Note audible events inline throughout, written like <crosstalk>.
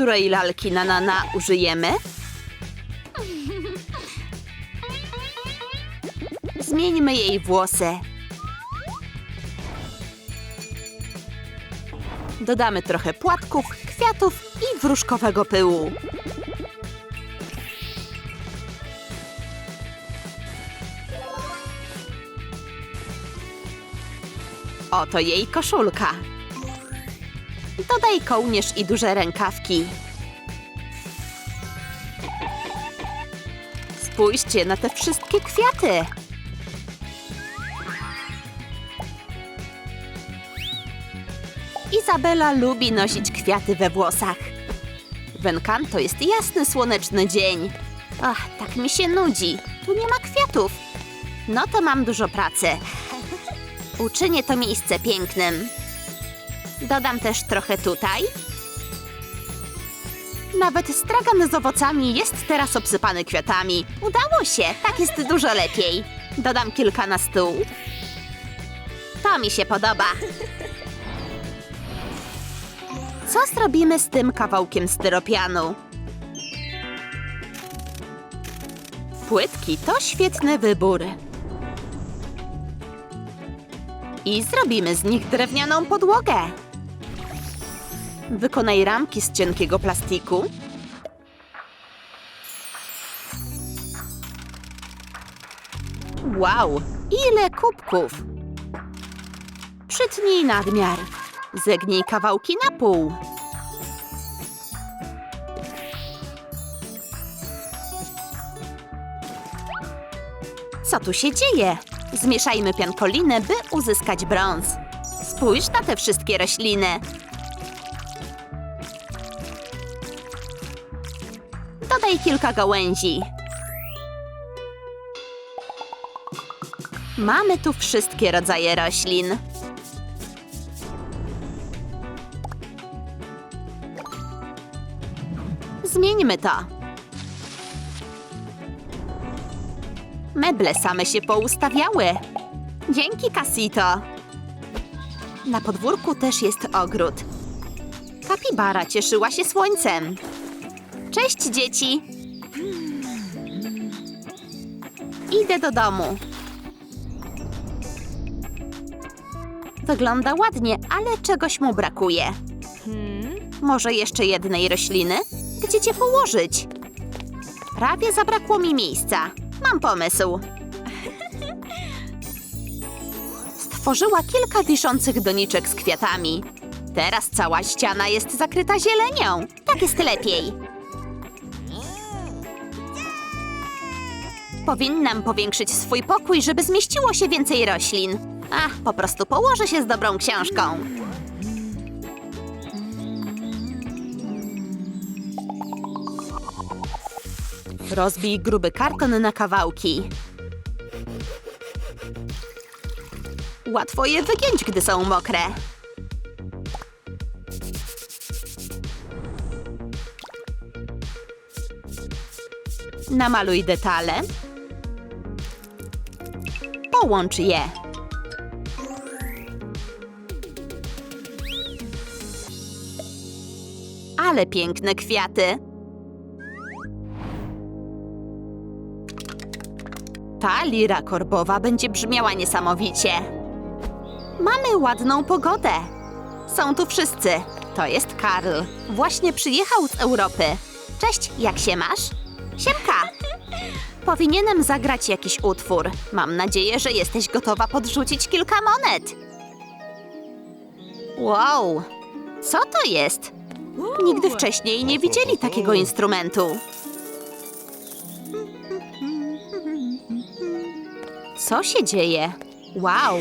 Której lalki na nana użyjemy? Zmieńmy jej włosy. Dodamy trochę płatków, kwiatów i wróżkowego pyłu. Oto jej koszulka. Dodaj kołnierz i duże rękawki. Spójrzcie na te wszystkie kwiaty. Izabela lubi nosić kwiaty we włosach. W Encanto jest jasny, słoneczny dzień. Ach, tak mi się nudzi. Tu nie ma kwiatów. No to mam dużo pracy. Uczynię to miejsce pięknym. Dodam też trochę tutaj. Nawet stragan z owocami jest teraz obsypany kwiatami. Udało się, tak jest dużo lepiej. Dodam kilka na stół. To mi się podoba. Co zrobimy z tym kawałkiem styropianu? Płytki to świetny wybór. I zrobimy z nich drewnianą podłogę. Wykonaj ramki z cienkiego plastiku. Wow, ile kubków! Przytnij nadmiar. Zegnij kawałki na pół. Co tu się dzieje? Zmieszajmy piankolinę, by uzyskać brąz. Spójrz na te wszystkie rośliny. Dodaj kilka gałęzi. Mamy tu wszystkie rodzaje roślin. Zmieńmy to. Meble same się poustawiały. Dzięki, Casito. Na podwórku też jest ogród. Kapibara cieszyła się słońcem. Cześć, dzieci! Idę do domu. Wygląda ładnie, ale czegoś mu brakuje. Może jeszcze jednej rośliny? Gdzie cię położyć? Prawie zabrakło mi miejsca. Mam pomysł. <laughs> Stworzyła kilka wiszących doniczek z kwiatami. Teraz cała ściana jest zakryta zielenią. Tak jest lepiej. Powinnam powiększyć swój pokój, żeby zmieściło się więcej roślin. Ach, po prostu położę się z dobrą książką. Rozbij gruby karton na kawałki. Łatwo je wygiąć, gdy są mokre. Namaluj detale. Połącz je. Ale piękne kwiaty. Ta lira korbowa będzie brzmiała niesamowicie. Mamy ładną pogodę. Są tu wszyscy. To jest Karl. Właśnie przyjechał z Europy. Cześć, jak się masz? Siemka! Powinienem zagrać jakiś utwór. Mam nadzieję, że jesteś gotowa podrzucić kilka monet. Wow! Co to jest? Nigdy wcześniej nie widzieli takiego instrumentu. Co się dzieje? Wow!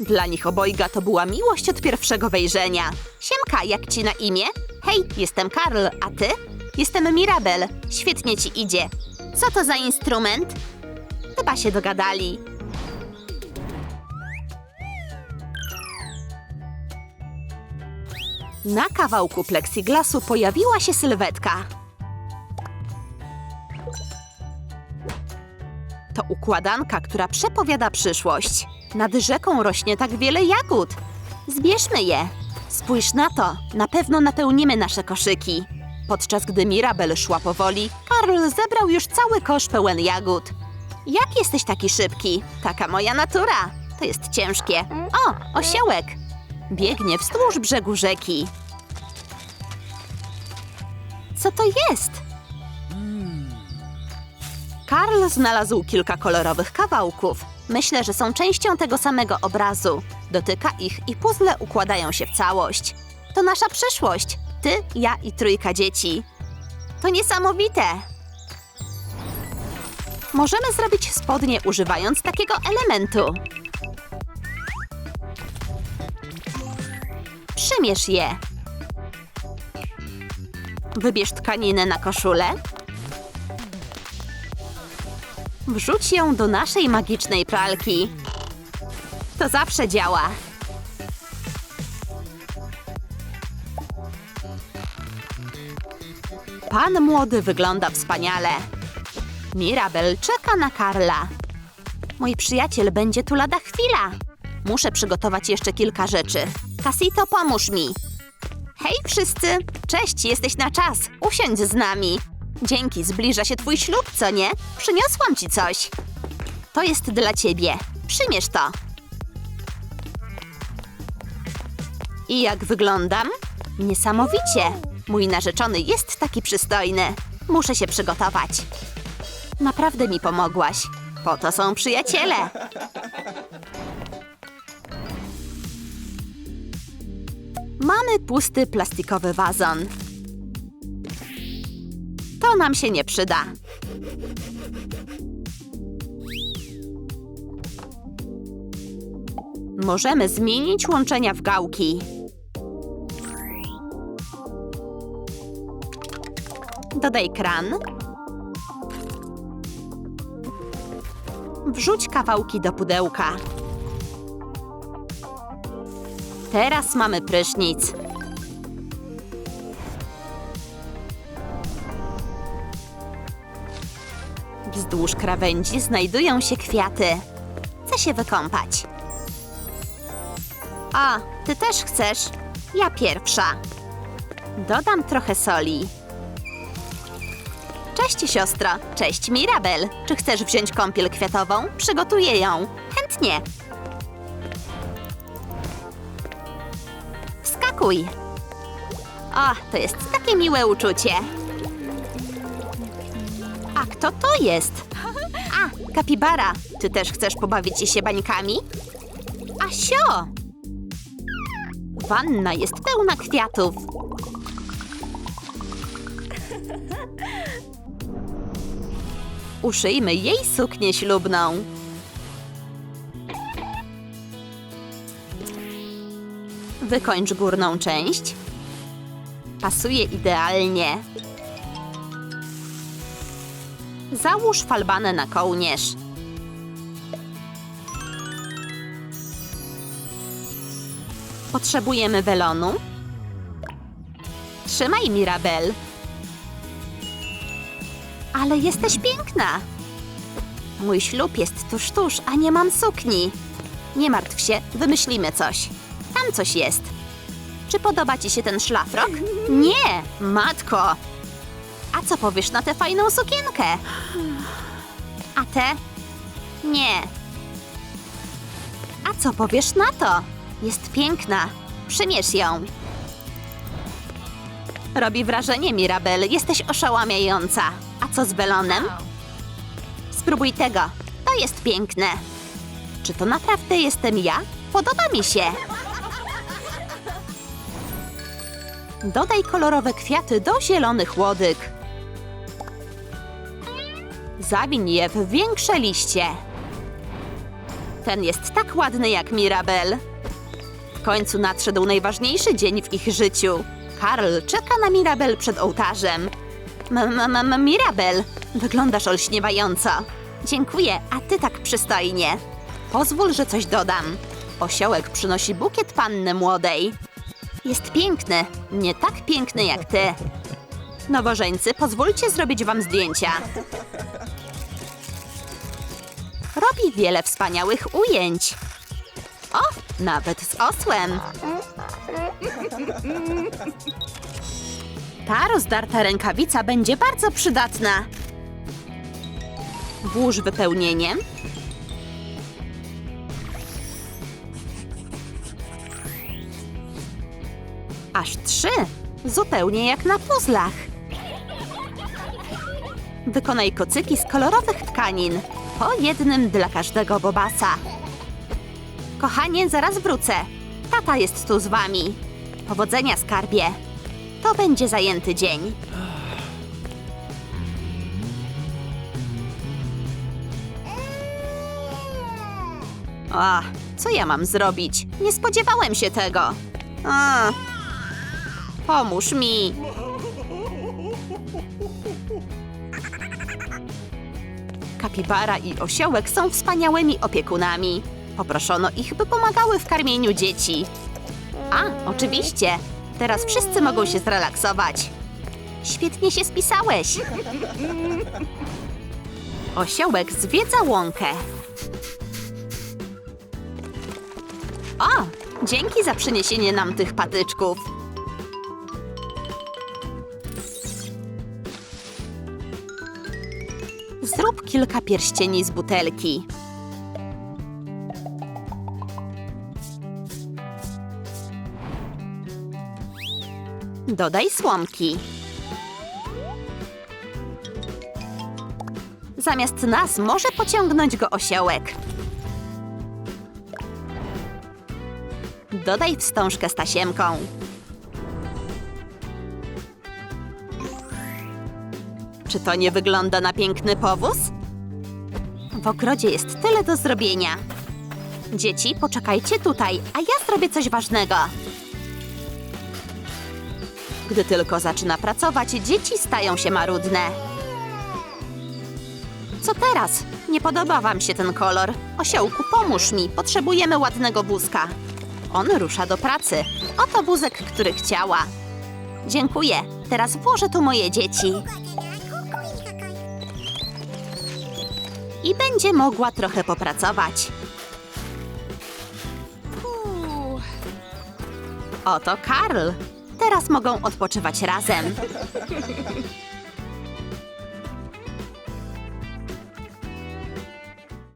Dla nich obojga to była miłość od pierwszego wejrzenia. Siemka, jak ci na imię? Hej, jestem Karl, a ty? Jestem Mirabel. Świetnie ci idzie. Co to za instrument? Chyba się dogadali. Na kawałku plexiglasu pojawiła się sylwetka. To układanka, która przepowiada przyszłość. Nad rzeką rośnie tak wiele jagód. Zbierzmy je. Spójrz na to, na pewno napełnimy nasze koszyki. Podczas gdy Mirabel szła powoli, Karl zebrał już cały kosz pełen jagód. Jak jesteś taki szybki? Taka moja natura. To jest ciężkie. O, osiołek! Biegnie wzdłuż brzegu rzeki. Co to jest? Karl znalazł kilka kolorowych kawałków. Myślę, że są częścią tego samego obrazu. Dotyka ich i puzzle układają się w całość. To nasza przyszłość. Ty, ja i trójka dzieci. To niesamowite. Możemy zrobić spodnie używając takiego elementu. Przymierz je. Wybierz tkaninę na koszulę. Wrzuć ją do naszej magicznej pralki. To zawsze działa. Pan młody wygląda wspaniale. Mirabel czeka na Karla. Mój przyjaciel będzie tu lada chwila. Muszę przygotować jeszcze kilka rzeczy. Casito, pomóż mi. Hej wszyscy! Cześć, jesteś na czas. Usiądź z nami. Dzięki, zbliża się twój ślub, co nie? Przyniosłam ci coś. To jest dla ciebie. Przymierz to. I jak wyglądam? Niesamowicie. Mój narzeczony jest taki przystojny. Muszę się przygotować. Naprawdę mi pomogłaś. Po to są przyjaciele. Mamy pusty plastikowy wazon. To nam się nie przyda. Możemy zmienić łączenia w gałki. Dodaj kran. Wrzuć kawałki do pudełka. Teraz mamy prysznic. Wzdłuż krawędzi znajdują się kwiaty. Chcę się wykąpać. A, ty też chcesz? Ja pierwsza. Dodam trochę soli. Cześć siostro, cześć Mirabel. Czy chcesz wziąć kąpiel kwiatową? Przygotuję ją. Chętnie. Wskakuj. O, to jest takie miłe uczucie. A kto to jest? A, kapibara. Ty też chcesz pobawić się bańkami? Asio! Wanna jest pełna kwiatów. Uszyjmy jej suknię ślubną. Wykończ górną część. Pasuje idealnie. Załóż falbanę na kołnierz. Potrzebujemy welonu. Trzymaj, Mirabel. Ale jesteś piękna. Mój ślub jest tuż, tuż, a nie mam sukni. Nie martw się, wymyślimy coś. Tam coś jest. Czy podoba ci się ten szlafrok? Nie, matko. A co powiesz na tę fajną sukienkę? A te? Nie. A co powiesz na to? Jest piękna. Przymierz ją. Robi wrażenie, Mirabel. Jesteś oszałamiająca. A co z welonem? Spróbuj tego. To jest piękne. Czy to naprawdę jestem ja? Podoba mi się. Dodaj kolorowe kwiaty do zielonych łodyg. Zawiń je w większe liście. Ten jest tak ładny jak Mirabel. W końcu nadszedł najważniejszy dzień w ich życiu. Karl czeka na Mirabel przed ołtarzem. Mirabel, wyglądasz olśniewająco. Dziękuję, a ty tak przystojnie. Pozwól, że coś dodam. Osiołek przynosi bukiet panny młodej. Jest piękny, nie tak piękny jak ty. Nowożeńcy, pozwólcie zrobić wam zdjęcia. Robi wiele wspaniałych ujęć. O, Nawet z osłem. Ta rozdarta rękawica będzie bardzo przydatna. Włóż wypełnieniem. Aż trzy. Zupełnie jak na puzzlach. Wykonaj kocyki z kolorowych tkanin. Po jednym dla każdego bobasa. Kochanie, zaraz wrócę. Tata jest tu z wami. Powodzenia, skarbie. To będzie zajęty dzień. A, co ja mam zrobić? Nie spodziewałem się tego. A, pomóż mi. Kapibara i osiołek są wspaniałymi opiekunami. Poproszono ich, by pomagały w karmieniu dzieci. A, oczywiście. Teraz wszyscy mogą się zrelaksować. Świetnie się spisałeś. Osiołek zwiedza łąkę. O, dzięki za przyniesienie nam tych patyczków. Zrób kilka pierścieni z butelki. Dodaj słomki. Zamiast nas może pociągnąć go osiołek. Dodaj wstążkę z tasiemką. Czy to nie wygląda na piękny powóz? W ogrodzie jest tyle do zrobienia. Dzieci, poczekajcie tutaj, a ja zrobię coś ważnego. Gdy tylko zaczyna pracować, dzieci stają się marudne. Co teraz? Nie podoba wam się ten kolor. Osiołku, pomóż mi, potrzebujemy ładnego wózka. On rusza do pracy. Oto wózek, który chciała. Dziękuję. Teraz włożę tu moje dzieci. I będzie mogła trochę popracować. Oto Karl. Teraz mogą odpoczywać razem.